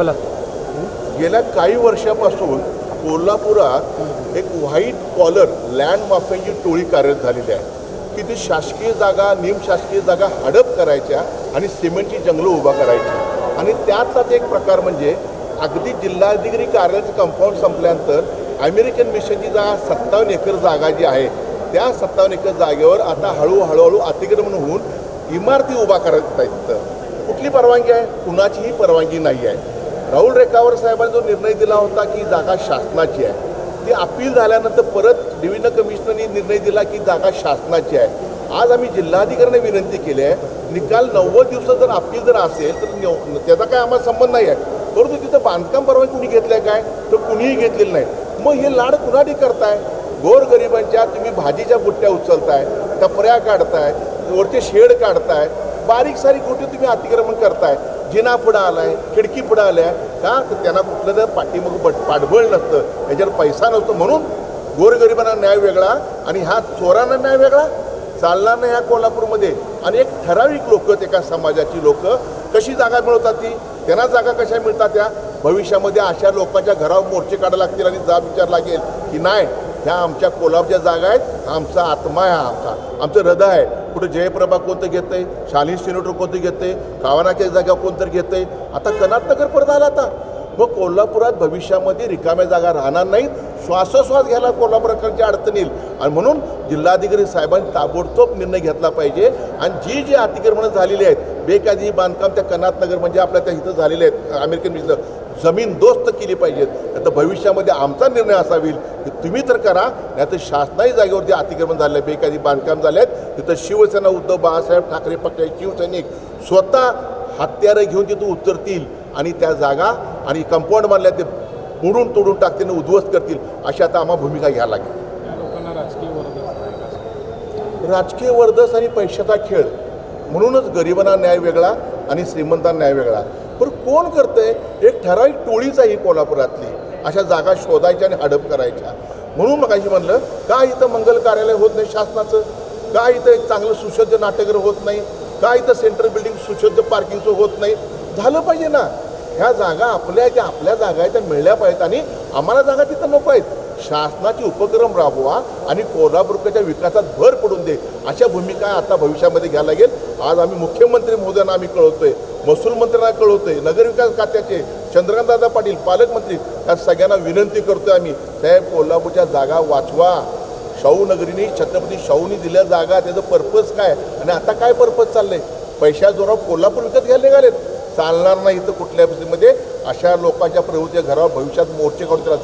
बोला. गेल्या काही वर्षापासून कोल्हापुरात एक व्हाईट कॉलर लँड माफियाची टोळी कार्यरत झालेली आहे. की ती शासकीय जागा निमशासकीय जागा हडप करायच्या आणि सिमेंटची जंगलं उभा करायची. आणि त्याचाच एक प्रकार म्हणजे अगदी जिल्हाधिकारी कार्यालयाचं कंपाऊंड संपल्यानंतर अमेरिकन मिशनची जागा सत्तावन्न एकर जागा जी आहे त्या सत्तावन्न एकर जागेवर आता हळू हळूहळू अतिक्रमण होऊन इमारती उभा करत आहेत. तिथं कुठली परवानगी आहे? कुणाचीही परवानगी नाही आहे. राहुल रेखावर साहेबांनी जो निर्णय दिला होता की जागा शासनाची आहे ती अपील झाल्यानंतर परत डिव्हिजन कमिशनरनी निर्णय दिला की जागा शासनाची आहे. आज आम्ही जिल्हाधिकाऱ्यांना विनंती केली आहे निकाल नव्वद दिवसात जर अपील जर असेल तर त्याचा काय आम्हाला संबंध नाही आहे. परंतु तिथं बांधकाम परवानगी कुणी घेतलं आहे काय? तर कुणीही घेतलेलं नाही. मग हे लाड कुणाडी करताय? गोरगरिबांच्या तुम्ही भाजीच्या बुट्ट्या उचलताय टपऱ्या काढताय वरचे शेड काढताय बारीक सारीक गोष्टी तुम्ही अतिक्रमण करताय. जिना पुढं आलाय खिडकी पुढं आल्या का? तर त्यांना कुठलं तर पाठीमग बट पाठबळ नसतं. याच्यावर पैसा नसतो म्हणून गोरगरिबांना न्याय वेगळा आणि ह्या चोरांना न्याय वेगळा चालणार नाही ह्या कोल्हापूरमध्ये. आणि एक ठराविक लोक एका समाजाची लोक. कशी जागा मिळवतात ती? त्यांना जागा कशा मिळतात त्या? भविष्यामध्ये अशा लोकांच्या घरावर मोर्चे काढायला लागतील आणि जाब विचार लागेल की नाही ह्या आमच्या कोल्हापूरच्या जागा आहेत. आमचा आत्मा आहे आमचा. आमचं हृदय आहे. कुठं जयप्रभा कोणतं घेतंय? शालीन सिनेटर कोणतं घेतंय? कावानाच्या जागा कोणतं आहे आता कनाटनगर परत आला आता. मग कोल्हापुरात भविष्यामध्ये रिकाम्या जागा राहणार नाहीत. श्वासोश्वास घ्यायला कोल्हापूरकरांची अडचण येईल. आणि म्हणून जिल्हाधिकारी साहेबांनी ताबडतोब निर्णय घेतला पाहिजे. आणि जी जी अतिक्रमणं झालेली आहेत बेकायदेशीर बांधकाम त्या कनातनगर म्हणजे आपल्या त्या इथं झालेले आहेत अमेरिकन मिशन जमीन दोस्त केली पाहिजेत. आता भविष्यामध्ये आमचा निर्णय असा होईल की तुम्ही तर करा नाही तर शासनाही जागेवरती अतिक्रमण झालं आहे बेकायदेशीर बांधकाम झाले आहेत. तिथं शिवसेना उद्धव बाळासाहेब ठाकरे पक्षाचे शिवसैनिक. स्वतः हत्यारं घेऊन तिथं उतरतील आणि त्या जागा आणि कंपाऊंड मारल्या ते मोडून तोडून टाकतील उद्ध्वस्त करतील. अशी आता आम्हाला भूमिका घ्यायला लागेल. राजकीय वर्धस आणि पैशाचा खेळ. म्हणूनच गरिबांना न्याय वेगळा आणि श्रीमंतांना न्याय वेगळा. पण कोण करतंय? एक ठराविक टोळीच आहे ही कोल्हापुरातली. अशा जागा शोधायच्या आणि हडप करायच्या. म्हणून मग अशी म्हणलं का इथं मंगल कार्यालय होत नाही शासनाचं? का इथं एक चांगलं सुसज्ज नाट्यगृह होत नाही? का इथं सेंट्रल बिल्डिंग सुसज्ज पार्किंगचं होत नाही? झालं पाहिजे ना. ह्या जागा आपल्या ज्या आपल्या जागा आहेत त्या मिळल्या पाहिजेत आणि आम्हाला जागा तिथं नको आहेत. शासनाचे उपक्रम राबवा आणि कोल्हापूरच्या विकासात भर पडून दे. अशा भूमिका आता भविष्यामध्ये घ्यायला लागेल. आज आम्ही मुख्यमंत्री महोदयांना आम्ही कळवतोय. महसूल मंत्र्यांना कळवतोय. नगरविकास खात्याचे चंद्रकांतदादा पाटील पालकमंत्री या सगळ्यांना विनंती करतोय आम्ही. साहेब कोल्हापूरच्या जागा वाचवा. शाहू नगरीने छत्रपती शाहूनी दिल्या जागा. त्याचं पर्पज काय? आणि आता काय पर्पज चाललंय? पैशा जोरावर कोल्हापूर विकत घ्यायला निघालेत. चालणार नाही इथं कुठल्या परिस्थितीमध्ये अशा लोकांच्या प्रवृत्ती घरावर भविष्यात मोर्चे करून त्याला